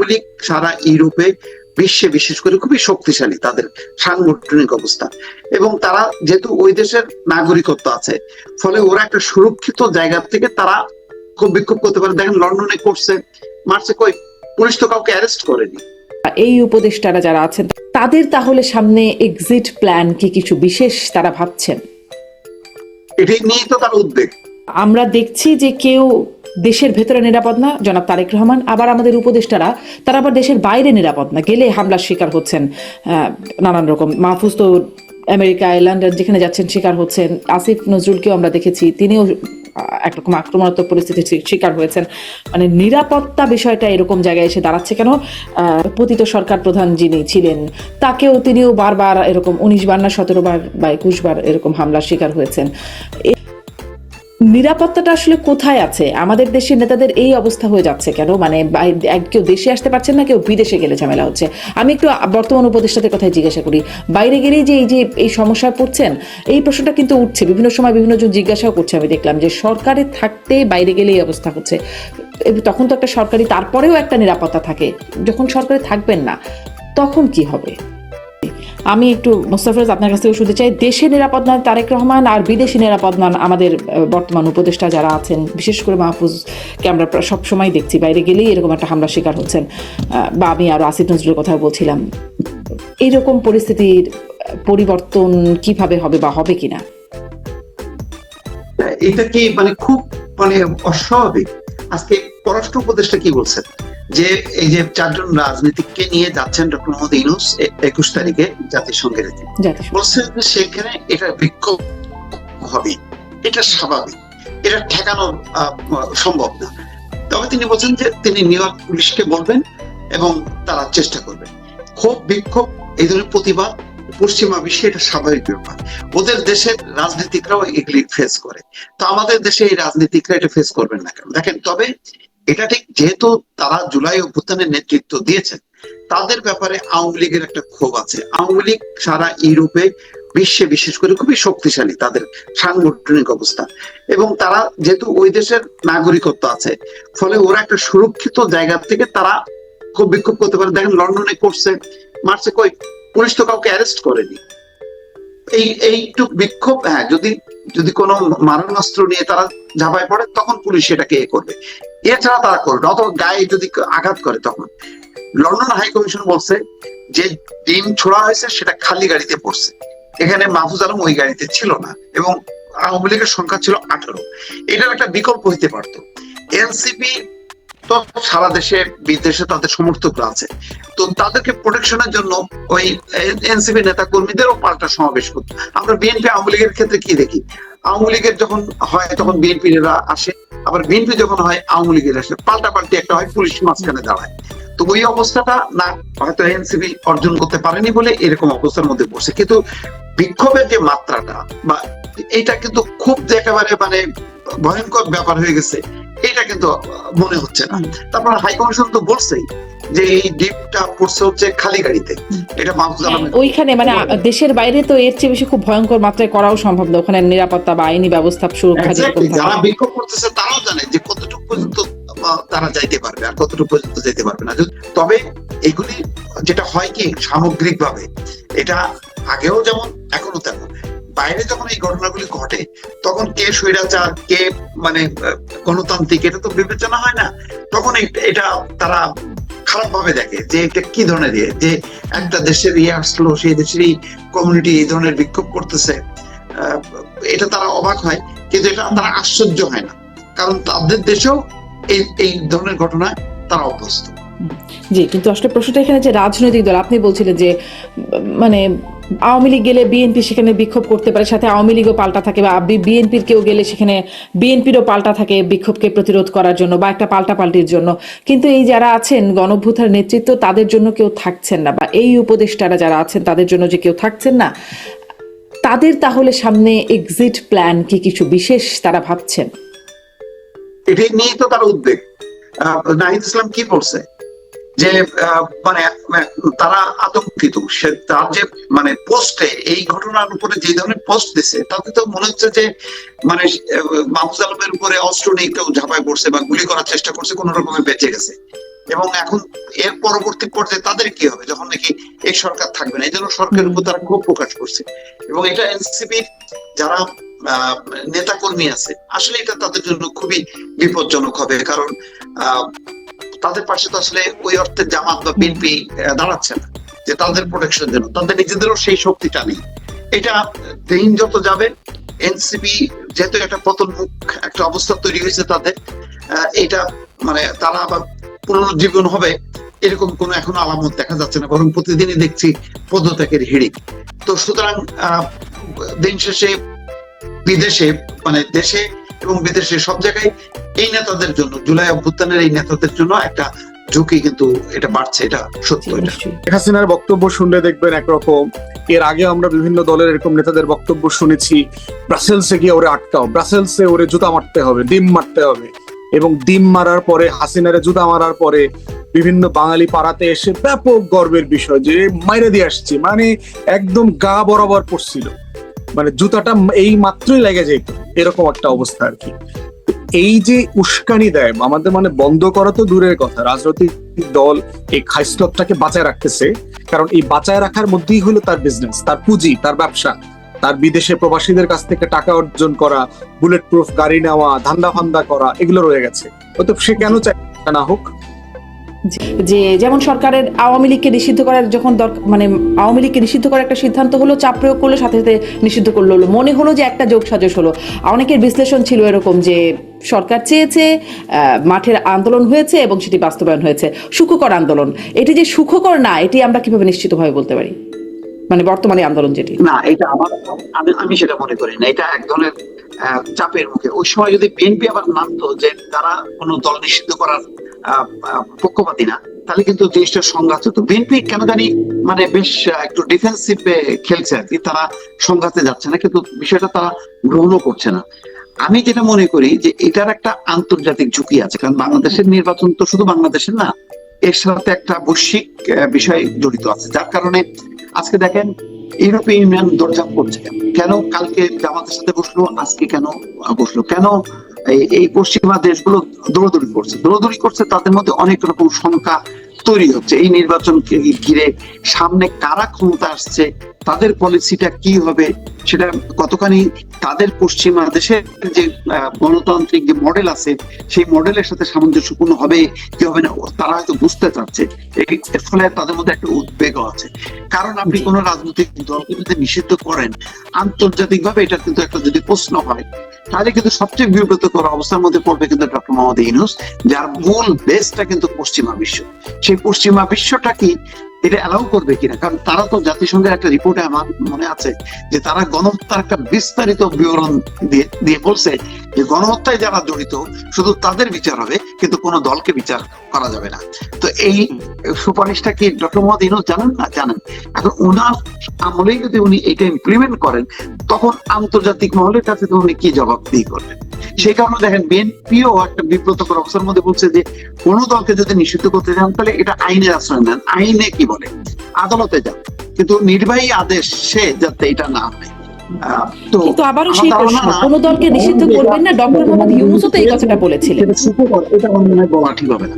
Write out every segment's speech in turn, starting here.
আওয়ামী লীগ সারা ইউরোপে বিশ্বে বিশেষ করে খুবই শক্তিশালী তাদের সাংগঠনিক অবস্থা। এবং তারা যেহেতু ওই দেশের নাগরিকত্ব আছে ফলে ওরা একটা সুরক্ষিত জায়গা থেকে তারা খুব বিক্ষোভ করতে পারে। দেখেন লন্ডনে করছে মার্চে কই পুলিশ তো কাউকে অ্যারেস্ট করেনি। এই উপদেষ্টারা যারা আছেন তাদের তাহলে সামনে এক্সিট প্ল্যান কি কিছু বিশেষ তারা ভাবছেন? এটি নিয়েই তো তার উদ্বেগ। আমরা দেখছি যে কেউ দেশের ভেতরে নিরাপদ না, জনাব তারেক রহমান। আবার আমাদের উপদেষ্টারা, তারা আবার দেশের বাইরে নিরাপদ না, গেলে হামলার শিকার হচ্ছেন নানান রকম। মাহফুজ তো আমেরিকা, লন্ডন, যেখানে যাচ্ছেন, শিকার হচ্ছেন। আসিফ নজরুলকেও আমরা দেখেছি, তিনিও একরকম আক্রমণাত্মক পরিস্থিতির শিকার হয়েছেন। মানে নিরাপত্তা বিষয়টা এরকম জায়গায় এসে দাঁড়াচ্ছে কেন? পতিত সরকার প্রধান যিনি ছিলেন, তাকেও তিনিও বারবার এরকম উনিশ বার না, সতেরো বার বা একুশ বার এরকম হামলার শিকার হয়েছেন। নিরাপত্তাটা আসলে কোথায় আছে? আমাদের দেশের নেতাদের এই অবস্থা হয়ে যাচ্ছে কেন? মানে কেউ দেশে আসতে পারছেন না, কেউ বিদেশে গেলে ঝামেলা হচ্ছে। আমি একটু বর্তমান উপদেষ্টাদের কথাই জিজ্ঞাসা করি। বাইরে গেলেই যে এই যে এই সমস্যায় পড়ছেন, এই প্রশ্নটা কিন্তু উঠছে। বিভিন্ন সময় বিভিন্ন জন জিজ্ঞাসাও করছে। আমি দেখলাম যে সরকারে থাকতে বাইরে গেলে এই অবস্থা হচ্ছে। তখন তো একটা সরকারি, তারপরেও একটা নিরাপত্তা থাকে। যখন সরকারে থাকবেন না, তখন কি হবে? আমি একটু মোস্তাফিজ, আপনার কাছ থেকে শুনতে চাই। দেশের নিরাপদ নয় তারেক রহমান আর বিদেশি নিরাপদ নন আমাদের বর্তমান উপদেষ্টা যারা আছেন, বিশেষ করে মাহফুজকে আমরা সবসময় দেখছি, বাইরে গেলেই এরকম একটা হামলার শিকার হচ্ছেন। বা আমি আরও আসিফ নজরুলের কথা বলছিলাম। এইরকম পরিস্থিতির পরিবর্তন কীভাবে হবে বা হবে কিনা? এটা কি মানে খুব মানে অস্বাভাবিক? আজকে পররাষ্ট্র উপদেষ্টা কি বলছেন? যে এই যে চারজন রাজনীতিককে নিয়ে যাচ্ছেন ডক্টর মোহাম্মদ ইউনুস একুশ তারিখে জাতিসংঘের বলছেন যে সেখানে এটা বিক্ষোভ হবে এটা স্বাভাবিক এটা ঠেকানো সম্ভব না। তবে তিনি বলছেন যে তিনি নিউ ইয়র্ক পুলিশকে বলবেন এবং তারা চেষ্টা করবেন ক্ষোভ বিক্ষোভ এই ধরনের প্রতিবাদ পশ্চিমা বিশ্বে এটা স্বাভাবিক ব্যাপার। ওদের দেশের রাজনীতিকরাও এগুলি ফেস করে। তো আমাদের দেশে এই রাজনীতিকরা এটা ফেস করবেন না কেন? দেখেন তবে এটা ঠিক যেহেতু তারা জুলাই অভ্যুত্থানের নেতৃত্ব দিয়েছেন, তাদের ব্যাপারে আওয়ামী লীগের একটা ক্ষোভ আছে। আওয়ামী লীগ সারা ইউরোপে, বিশ্বে বিশেষ করে খুবই শক্তিশালী তাদের সাংগঠনিক অবস্থা। এবং তারা যেহেতু ওই দেশের নাগরিকত্ব আছে, ফলে ওরা একটা সুরক্ষিত জায়গা থেকে তারা খুব বিক্ষোভ করতে পারে। দেখেন লন্ডনে করছে, মার্চে কই, পুলিশ তো কাউকে অ্যারেস্ট করেনি। এই, এইটুক বিক্ষোভ হ্যাঁ যদি যদি কোনো মারণাস্ত্র নিয়ে তারা ঝাঁপায় পড়ে, তখন পুলিশ সেটাকে এ করবে। এছাড়া তারা করবে। অথবা গায়ে যদি আঘাত করে তখন। লন্ডন হাই কমিশন বলছে যে ডিম ছোড়া হয়েছে, সেটা খালি গাড়িতে পড়ছে। এখানে মাহফুজ আলম ওই গাড়িতে ছিল না এবং আওয়ামী লীগের সংখ্যা ছিল আঠারো। এটার একটা বিকল্প হইতে পারতো। এনসিপি তো সারা দেশে, বিদেশে তাদের সমর্থকরা আছে। তো তাদেরকে প্রোটেকশনের জন্য ওই এনসিপি নেতা কর্মীদেরও পাল্টা সমাবেশ করতো। আমরা বিএনপি আওয়ামী লীগের ক্ষেত্রে কি দেখি? আওয়ামী লীগের যখন হয়, তখন বিএনপির আসে। আবার বিএনপি যখন হয় আওয়ামী লীগের আসে পাল্টা পাল্টি একটা হয় পুলিশ মাঝখানে দাঁড়ায়। তো ওই অবস্থাটা না হয়তো এনসিপি অর্জন করতে পারেনি বলে এরকম অবস্থার মধ্যে পড়ছে। কিন্তু বিক্ষোভের যে মাত্রাটা বা এটা কিন্তু খুব যে একেবারে মানে ভয়ঙ্কর ব্যাপার হয়ে গেছে এটা কিন্তু মনে হচ্ছে না। তারপর হাইকমিশন তো বলছেই যে এই ডিপটা পড়ছে হচ্ছে খালি গাড়িতে। এটা মাহফুজ আলমের ওইখানে মানে দেশের বাইরে তো এর চেয়ে বেশি খুব ভয়ঙ্কর মাত্রায় করাও সম্ভব না। ওখানে নিরাপত্তা বা আইনি ব্যবস্থা সুরক্ষা যারা বিক্ষোভ করতেছে তারাও জানে যে কতটুকু পর্যন্ত তারা যাইতে পারবে আর কতটুকু পর্যন্ত যেতে পারবে না। তবে এগুলি যেটা হয় কি সামগ্রিক ভাবে এটা আগেও যেমন এখনও তেমন। বাইরে যখন এই ঘটনাগুলি ঘটে তখন কে স্বৈরাচার কে মানে গণতান্ত্রিক এটা তো বিবেচনা হয় না। তখন এটা তারা খারাপ ভাবে দেখে যে এটা কি ধরনের ইয়ে? যে একটা দেশের ইয়ে আসলো, সেই দেশেরই কমিউনিটি এই ধরনের বিক্ষোভ করতেছে এটা তারা অবাক হয়, কিন্তু এটা তারা আশ্চর্য হয় না। কারণ তাদের দেশেও এই এই ধরনের ঘটনায় তারা অভ্যস্ত। জি, কিন্তু আসলে প্রশ্নটা এখানে যে রাজনৈতিক দল, আপনি বলছিলেন যে মানে আওয়ামী লীগ গেলে বিএনপি সেখানে বিক্ষোভ করতে পারে, সাথে আওয়ামী লীগও পাল্টা থাকে বা বিএনপির কেউ গেলে সেখানে বিএনপিরও পাল্টা থাকে বিক্ষোভকে প্রতিরোধ করার জন্য বা একটা পাল্টা পাল্টির জন্য। কিন্তু এই যারা আছেন গণভূতার নেতৃত্ব, তাদের জন্য কেউ থাকছেন না বা এই উপদেষ্টারা যারা আছেন, তাদের জন্য যে কেউ থাকছেন না, তাদের তাহলে সামনে এক্সিট প্ল্যান কি কিছু বিশেষ তারা ভাবছেন? এটি নিয়ে তো তার উদ্বেগ। নাহিদ ইসলাম কি বলছে? যে মানে তারা আতঙ্কিত। সে তার যে মানে পোস্টে, এই ঘটনার উপরে যে ধরনের পোস্ট দিছে, তাতে তো মনে হচ্ছে যে মানে মাহফুজ আলমের উপরে অস্ত্র নিয়ে কেউ ঝাঁপায় পড়ছে বা গুলি করার চেষ্টা করছে, কোন রকমে বেঁচে গেছে। এবং এখন এর পরবর্তী পর্যায়ে তাদের কি হবে? যখন নাকি এই সরকার থাকবে না, এই জন্য সরকারের উপর তারা ক্ষোভ প্রকাশ করছে। এবং এটা এনসিপির যারা নেতা কর্মী আছে, আসলে এটা তাদের জন্য খুবই বিপজ্জনক হবে। কারণ তাদের পাশে তো আসলে ওই অর্থে জামাত বা বিএনপি দাঁড়াচ্ছে না, যে তাদের প্রোটেকশনের জন্য। তাদের নিজেদেরও সেই শক্তিটা নেই। এটা দিন যত যাবে, এনসিপি যেহেতু একটা পতন মুখ একটা অবস্থা তৈরি হয়েছে তাদের এটা মানে তারা আবার পুনরুজ্জীবন হবে, এরকম কোনো এখন আলামত দেখা যাচ্ছে না, বরং প্রতিদিনই দেখছি পদত্যাগের হিড়িক। তো সুতরাং দিন শেষে বিদেশে মানে দেশে এবং বিদেশে সব জায়গায় এই নেতাদের জন্য জুলাই অভ্যুত্থানের এই নেতাদের জন্য একটা ঝুঁকি কিন্তু এটা বাড়ছে এটা সত্য এটা। শেখ হাসিনার বক্তব্য শুনলে দেখবেন একরকম এর আগে আমরা বিভিন্ন দলের এরকম নেতাদের বক্তব্য শুনেছি ব্রাসেলসে গিয়ে ওরে আটকাও ব্রাসেলসে ওরে জুতা মারতে হবে ডিম মারতে হবে। এবং ডিম মারার পরে হাসিনারে জুতা মারার পরে বিভিন্ন বাঙালি পাড়াতে এসে ব্যাপক গর্বের বিষয় যে মাইরে দিয়ে আসছি। মানে একদম গা বরাবর পড়ছিল। মানে জুতাটা এই মাত্রই লেগে যেত। এরকম একটা অবস্থা আর কি। এই যে উস্কানি দেয়, আমাদের মানে বন্ধ করা তো দূরের কথা। রাজনৈতিক দল এই খাইস্তটাকে বাঁচায় রাখতেছে। কারণ এই বাঁচায় রাখার মধ্যেই হলো তার বিজনেস তার পুঁজি, তার ব্যবসা। তার বিদেশে প্রবাসীদের কাছ থেকে টাকা অর্জন করা বুলেট প্রুফ গাড়ি নেওয়া, ধান্দা ফান্দা করা, এগুলো রয়ে গেছে। অতএব সে কেন চায় না হোক যে যেমন সরকারের আওয়ামী লীগকে নিষিদ্ধ করার যখন মানে আওয়ামী লীগকে নিষিদ্ধ করার একটা সিদ্ধান্ত হলো, চাপ প্রয়োগ করল, সাথে সাথে নিষিদ্ধ করল। হলো মনে হলো যে একটা যোগ সাজস হলো। অনেকের বিশ্লেষণ ছিল এরকম যে সরকার চেয়েছে মাঠের আন্দোলন হয়েছে এবং সেটি বাস্তবায়ন হয়েছে। সুখকর আন্দোলন। এটি যে সুখকর না, এটি আমরা কীভাবে নিশ্চিতভাবে বলতে পারি? মানে বর্তমানে আন্দোলন যেটি। না, এটা আমার আমি সেটা মনে করি না। এটা এক ধরনের চাপের মুখে। ওই সময় যদি বিএনপি আবার নামতো যে তারা কোনো দল নিষিদ্ধ করার পক্ষপাতী না। তাহলে কিন্তু জিনিসটা সংঘাত হতো। বিএনপি কেন জানি মানে বেশ একটু ডিফেন্সিভ খেলছে আর কি। তারা সংঘাতে যাচ্ছে না, কিন্তু বিষয়টা তারা গ্রহণও করছে না। আমি যেটা মনে করি যে এটার একটা আন্তর্জাতিক ঝুঁকি আছে, কারণ বাংলাদেশের নির্বাচন তো শুধু বাংলাদেশের না, এর সাথে একটা বৈশ্বিক বিষয় জড়িত আছে। যার কারণে আজকে দেখেন, ইউরোপীয় ইউনিয়ন দরজা করছে কেন কালকে জামাতের সাথে বসল, আজকে কেন বসল? কেন এই- পশ্চিমা দেশগুলো দৌড়দৌড়ি করছে। দৌড়দৌড়ি করছে তাদের মধ্যে অনেক রকম শঙ্কা তৈরি হচ্ছে। এই নির্বাচনকে ঘিরে সামনে কারা ক্ষমতা আসছে তাদের পলিসিটা কি হবে সেটা কতখানি তাদের পশ্চিমা দেশের যে গণতান্ত্রিক যে মডেল আছে সেই মডেলের সাথে সামঞ্জস্যপূর্ণ হবে কি হবে না তারা হয়তো বুঝতে চাচ্ছে। এর ফলে তাদের মধ্যে একটা উদ্বেগও আছে। কারণ আপনি কোন রাজনৈতিক দলকে যদি নিষিদ্ধ করেন আন্তর্জাতিক ভাবে এটা কিন্তু একটা যদি প্রশ্ন হয় তাহলে কিন্তু সবচেয়ে বিব্রতকর অবস্থার মধ্যে পড়বে কিন্তু ডক্টর মোহাম্মদ ইউনুস, যার মূল বেসটা কিন্তু পশ্চিমা বিশ্ব। সেই পশ্চিমা বিশ্বটা কি এটা অ্যালাউ করবে কিনা? কারণ তারা তো জাতিসংঘের একটা রিপোর্টে আমার মনে আছে যে তারা গণহত্যার একটা বিস্তারিত বিবরণ দিয়ে দিয়ে বলছে যে গণহত্যায় যারা জড়িত, শুধু তাদের বিচার হবে, কিন্তু কোনো দলকে বিচার করা যাবে না। তো এই সুপারিশটা কি ডক্টর মোহাম্মদ ইউনুস জানেন না? জানেন। এখন ওনার আমলেই যদি উনি এটা ইমপ্লিমেন্ট করেন, তখন আন্তর্জাতিক মহলের কাছে তো উনি কি জবাব দিয়ে করবেন? সেই কারণে দেখেন, বিএনপিও একটা বিব্রতকর অবস্থার মধ্যে বলছে যে, কোন দলকে যদি নিষিদ্ধ করতে চান, তাহলে এটা আইনের আশ্রয় নেন। আইনে কি বলে? আদালতে যান। কিন্তু নির্বাহী আদেশে যাতে এটা না হয়। কিন্তু আবারও সেই প্রশ্ন কোন দলকে নিষিদ্ধ করবেন না? ডক্টর মোহাম্মদ ইউনুসও তো এই কথাটা বলেছিলেন। এটা আমার বলা ঠিক হবে না।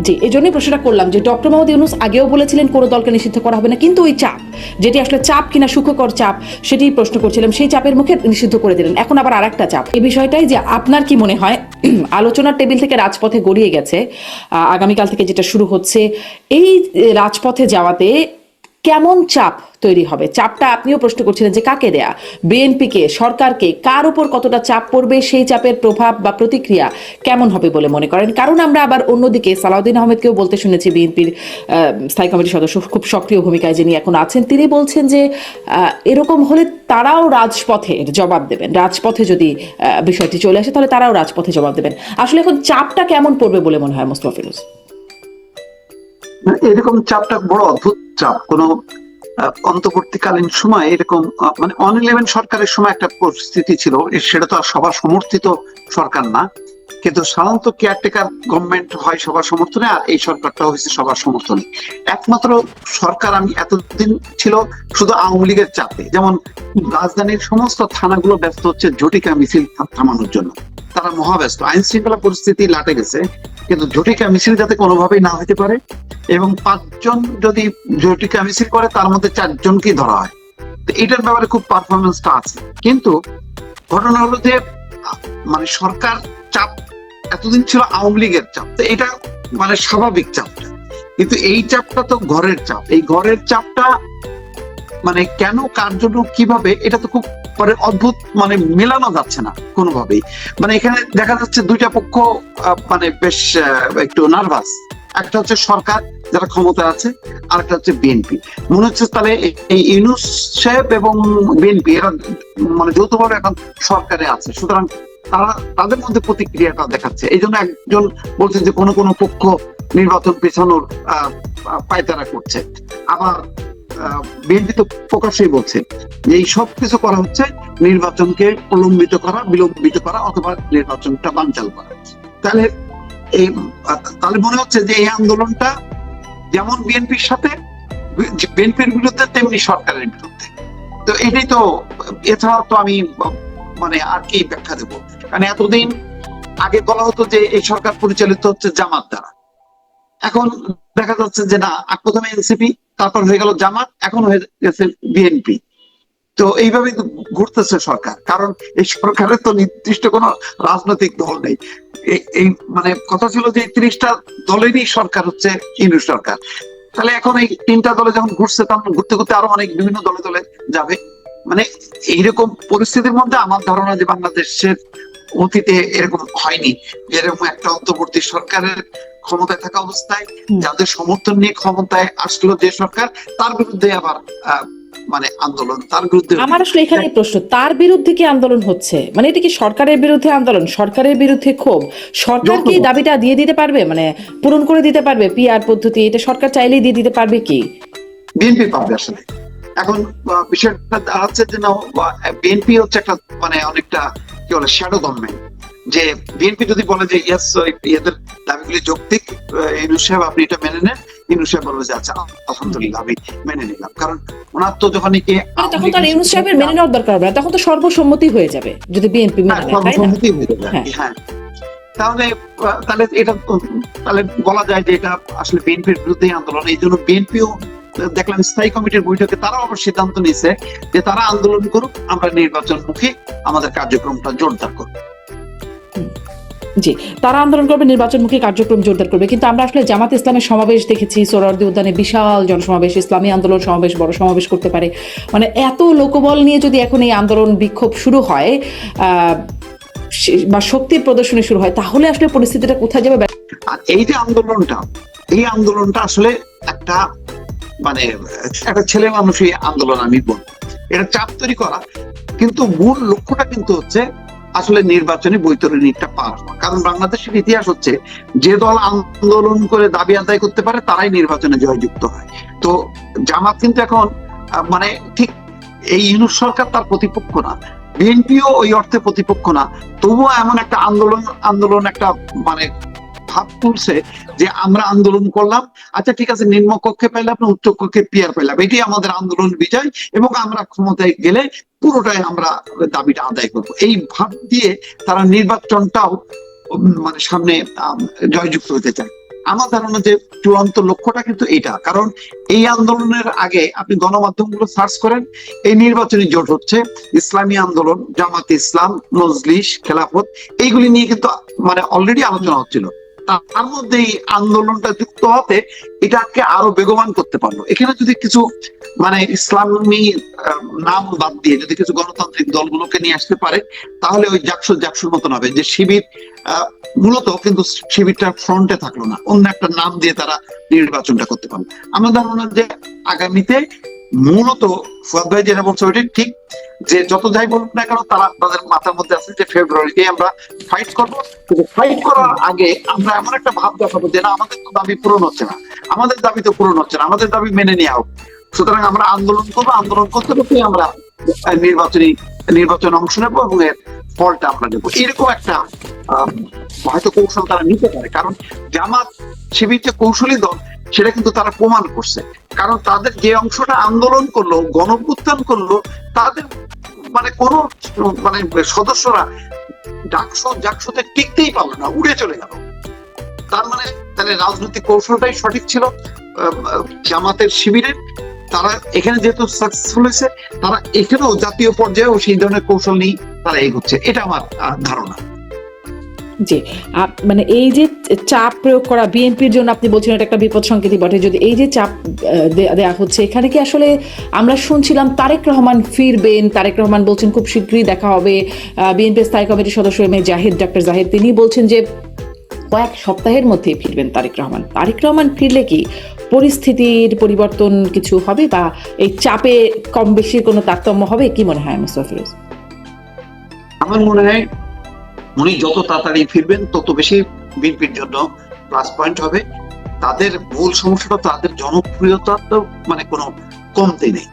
জি এই জন্যই প্রশ্নটা করলাম যে ডক্টর মোহাম্মদ ইউনুস আগেও বলেছিলেন কোনো দলকে নিষিদ্ধ করা হবে না কিন্তু ওই চাপ যেটি আসলে চাপ কিনা সুখকর চাপ সেটি প্রশ্ন করছিলাম। সেই চাপের মুখে নিষিদ্ধ করে দিলেন। এখন আবার আরেকটা চাপ। এই বিষয়টাই যে আপনার কি মনে হয়? আলোচনার টেবিল থেকে রাজপথে গড়িয়ে গেছে আহ, আগামীকাল থেকে যেটা শুরু হচ্ছে এই রাজপথে যাওয়াতে কেমন চাপ তৈরি হবে? চাপটা আপনিও প্রশ্ন করছিলেন যে কাকে দেয়া? বিএনপিকে, সরকারকে, কার উপর কতটা চাপ পড়বে? সেই চাপের প্রভাব বা প্রতিক্রিয়া কেমন হবে বলে মনে করেন? কারণ আমরা আবার অন্যদিকে সালাউদ্দিন আহমেদকেও বলতে শুনেছি, বিএনপির স্থায়ী কমিটির সদস্য খুব সক্রিয় ভূমিকায় যিনি এখন আছেন, তিনি বলছেন যে এরকম হলে তারাও রাজপথে জবাব দেবেন। রাজপথে যদি বিষয়টি চলে আসে, তাহলে তারাও রাজপথে জবাব দেবেন। আসলে এখন চাপটা কেমন পড়বে বলে মনে হয় মোস্তফা ফিরোজ? মানে এরকম চাপটা বড় অদ্ভুত চাপ। কোন অন্তর্বর্তীকালীন সময় এরকম মানে অন ইলেভেন সরকারের সময় একটা পরিস্থিতি ছিল। সেটা তো আর সবার সমর্থিত সরকার না। কিন্তু সাধারণত কেয়ারটেকার গভর্নমেন্ট হয় সবার সমর্থনে, আর এই সরকারটা হয়েছে সবার সমর্থনে। একমাত্র সরকার আমি এতদিন ছিল শুধু আওয়ামী লীগের চাপে। যেমন রাজধানীর সমস্ত থানাগুলো ব্যস্ত হচ্ছে ঝটিকা মিছিল থামানোর জন্য। তারা মহাব্যস্ত। আইন শৃঙ্খলা পরিস্থিতি লাটে গেছে, কিন্তু ঝটিকা মিছিল যাতে কোনোভাবেই না হতে পারে এবং পাঁচজন যদি ঝটিকা মিছিল করে, তার মধ্যে চারজনকেই ধরা হয়। তো এটার ব্যাপারে খুব পারফরমেন্সটা আছে। কিন্তু ঘটনা হলো যে মানে সরকার চাপ, এতদিন ছিল আওয়ামী লীগের চাপ। তো এটা মানে স্বাভাবিক চাপটা। কিন্তু এই চাপটা তো ঘরের চাপ। এই ঘরের চাপটা মানে কেন কার কীভাবে, এটা তো খুব পরে অদ্ভুত মানে মেলানো যাচ্ছে না কোনোভাবেই। মানে এখানে দেখা যাচ্ছে দুইটা পক্ষ মানে বেশ একটু নার্ভাস একটা হচ্ছে সরকার, যারা ক্ষমতা আছে আর একটা হচ্ছে বিএনপি মনে হচ্ছে তাহলে এই- ইউনুস সাহেব এবং বিএনপি এরা মানে যৌথভাবে এখন সরকারে আছে। সুতরাং তারা তাদের মধ্যে প্রতিক্রিয়াটা দেখাচ্ছে। এই জন্য একজন বলছেন যে কোনো কোনো পক্ষ নির্বাচন পেছানোর পায়তারা করছে। আবার বিএনপি তো প্রকাশ্যই বলছে যে এই সব কিছু করা হচ্ছে নির্বাচনকে প্রলম্বিত করা, বিলম্বিত করা অথবা নির্বাচনটা বানচাল করা। তাহলে এই তাহলে মনে হচ্ছে যে এই আন্দোলনটা যেমন বিএনপির সাথে, বিএনপির বিরুদ্ধে, তেমনি সরকারের বিরুদ্ধে। তো এটাই তো এছাড়া তো আমি মানে আর কি ব্যাখ্যা দেবো। কারণ এতদিন আগে বলা হতো যে এই সরকার পরিচালিত হচ্ছে জামাত দ্বারা। এখন দেখা যাচ্ছে যে না প্রথমে এনসিপি, তারপর হয়ে গেল জামাত, এখন হয়ে গেছে বিএনপি। তো এইভাবেই তো ঘুরতেছে সরকার। কারণ এই সরকারের তো নির্দিষ্ট কোনো রাজনৈতিক দল নেই। এই- মানে কথা ছিল যে তিরিশটা দলেরই সরকার হচ্ছে ইন্দু সরকার। তাহলে এখন এই তিনটা দলে যখন ঘুরছে তখন ঘুরতে ঘুরতে আরও অনেক বিভিন্ন দলে দলে যাবে। মানে এইরকম পরিস্থিতির মধ্যে আমার ধারণা যে বাংলাদেশের অতীতে এরকম হয়নি। এরকম একটা অন্তর্বর্তী সরকারের ক্ষমতায় থাকা অবস্থায় যাদের সমর্থন নিয়ে ক্ষমতায় আসলো যে সরকার তার বিরুদ্ধে আবার আহ, মানে আন্দোলন তার বিরুদ্ধে আমার আসলে এখানে প্রশ্ন তার বিরুদ্ধে কি আন্দোলন হচ্ছে? মানে এটা কি সরকারের বিরুদ্ধে আন্দোলন? সরকারের বিরুদ্ধে ক্ষোভ? সরকার কি দাবিটা দিয়ে দিতে পারবে? মানে পূরণ করে দিতে পারবে? পিআর পদ্ধতি এটা সরকার চাইলেই দিয়ে দিতে পারবে কি? বিএনপি পাবে আসলে। এখন বিষয়টা দাঁড়াচ্ছে যে না বিএনপি হচ্ছে একটা মানে অনেকটা কি বলে শ্যাডো গভর্নমেন্ট যে বিএনপি যদি বলে যে ইয়েস এদের দাবিগুলি যৌক্তিক আহ, সাহেব আপনি এটা মেনে নেন। ইনু সাহেব বলবে যে আচ্ছা আলহামদুলিল্লাহ আমি মেনে নিলাম। কারণ ওনার তো যখন কি মানে তখন তো ইউনুস সাহেবের মেনে নেওয়ার দরকার হবে না। তখন তো সর্বসম্মতি হয়ে যাবে যদি বিএনপি মেনে হ্যাঁ, নেয় সর্বসম্মতি হয়ে যাবে। হ্যাঁ। তাহলে তাহলে এটা তাহলে বলা যায় যে এটা আসলে বিএনপির বিরুদ্ধে আন্দোলন। এই জন্য বিএনপিও দেখলাম স্থায়ী কমিটির বৈঠকে তারাও আবার সিদ্ধান্ত নিয়েছে যে তারা আন্দোলন করুক আমরা নির্বাচন মুখে আমাদের কার্যক্রমটা জোরদার করব। জি, তারা আন্দোলন করবে, নির্বাচনমুখী কার্যক্রম জোরদার করবে। কিন্তু আমরা আসলে জামাত ইসলামের সমাবেশ দেখেছি, সোহরাওয়ার্দী উদ্যানে বিশাল জনসমাবেশ, ইসলামী আন্দোলন সমাবেশ, বড় সমাবেশ করতে পারে। মানে এত লোকবল নিয়ে যদি এখন এই আন্দোলন বিক্ষোভ শুরু হয় বা শক্তির প্রদর্শনী শুরু হয়, তাহলে আসলে পরিস্থিতিটা কোথায় যাবে? এই যে আন্দোলনটা, এই আন্দোলনটা আসলে একটা মানে একটা ছেলে মানুষই আন্দোলন আমি বলব। এটা চাপ তৈরি করা, কিন্তু মূল লক্ষ্যটা কিন্তু হচ্ছে আসলে নির্বাচনী বৈতরণীটা পার কারণ বাংলাদেশের ইতিহাস হচ্ছে, যে দল আন্দোলন করে দাবি আদায় করতে পারে, তারাই নির্বাচনে জয়যুক্ত হয়। তো জামাত কিন্তু এখন মানে ঠিক এই ইউনুস সরকার তার প্রতিপক্ষ না। বিএনপিও ওই অর্থে প্রতিপক্ষ না। তবুও এমন একটা আন্দোলন আন্দোলন একটা মানে ভাব তুলছে যে আমরা আন্দোলন করলাম। আচ্ছা ঠিক আছে, নিম্ন কক্ষে পাইলাম, উচ্চ কক্ষে পিয়ার পাইলাম। এটাই আমাদের আন্দোলন বিজয় এবং আমরা ক্ষমতায় গেলে পুরোটাই আমরা দাবিটা আদায় করব। এই ভাব দিয়ে তারা নির্বাচনটাও মানে সামনে জয়যুক্ত হতে চায়। আমার ধারণা যে চূড়ান্ত লক্ষ্যটা কিন্তু এটা কারণ এই আন্দোলনের আগে আপনি গণমাধ্যমগুলো সার্চ করেন, এই নির্বাচনী জোট হচ্ছে ইসলামী আন্দোলন, জামাত ইসলাম নজলিস খেলাফত, এইগুলি নিয়ে কিন্তু মানে অলরেডি আলোচনা হচ্ছিল। তার মধ্যে এই আন্দোলনটা যুক্ত হতে এটাকে আরও বেগবান করতে পারল এখানে যদি কিছু মানে ইসলামী নাম বাদ দিয়ে যদি কিছু গণতান্ত্রিক দলগুলোকে নিয়ে আসতে পারে, তাহলে ওই জাকসুর জাকসুর মতন হবে, যে শিবির মূলত কিন্তু শিবিরটা ফ্রন্টে থাকল না। অন্য একটা নাম দিয়ে তারা নির্বাচনটা করতে পারল। আমার ধারণা যে আগামীতে মূলত ফুয়াদ ভাই যেটা ঠিক যে যত যাই বলুক না কেন তারা তাদের মাথার মধ্যে আছে যে ফেব্রুয়ারিতে আমরা ফাইট করব। কিন্তু ফাইট করার আগে আমরা এমন একটা ভাব দেখাবো যে না আমাদের তো দাবি পূরণ হচ্ছে না। আমাদের দাবি তো পূরণ হচ্ছে না। আমাদের দাবি মেনে নেওয়া হোক। সুতরাং আমরা আন্দোলন করব। আন্দোলন করতে করতে আমরা নির্বাচনী, নির্বাচনে অংশ নেব এবং এর ফলটা আমরা নেব। এরকম একটা হয়তো কৌশল তারা নিতে পারে। কারণ জামাত শিবির কৌশলী দল সেটা কিন্তু তারা প্রমাণ করছে। কারণ তাদের যে অংশটা আন্দোলন করল গণপুত্থান করল, তাদের মানে কোন মানে সদস্যরা ডাকসো, জাকসোতে টিকতেই পারল না, উড়ে চলে গেল। তার মানে তাহলে রাজনৈতিক কৌশলটাই সঠিক ছিল জামাতের শিবিরের। তারা এখানে যেহেতু সাকসেসফুল হয়েছে, তারা এখানেও জাতীয় পর্যায়েও সেই ধরনের কৌশল নিয়ে তারা এগোচ্ছে। এটা আমার ধারণা। আপ- মানে এই যে চাপ প্রয়োগ করা বিএনপির জন্য আপনি বলছেন এটা একটা বিপদ সংকেতই বটে যদি এই যে চাপ আহ, দে- দেয়া হচ্ছে এখানে কি আসলে আমরা শুনছিলাম তারেক রহমান ফিরবেন তারেক রহমান বলছেন খুব শীঘ্রই দেখা হবে বিএনপির স্থায়ী কমিটির সদস্য M A Zahid doctor Zahid তিনি বলছেন যে কয়েক সপ্তাহের মধ্যেই ফিরবেন তারেক রহমান। তারেক রহমান ফিরলে কি পরিস্থিতির পরিবর্তন কিছু হবে বা এই চাপে কম বেশি কোনো তারতম্য হবে কি মনে হয় মুস্তাফিজ আমার মনে হয় উনি যত তাড়াতাড়ি ফিরবেন, তত বেশি বিএনপির জন্য প্লাস পয়েন্ট হবে। তাদের মূল সমস্যাটা তাদের জনপ্রিয়তা তো মানে কোনো কমতে নেই।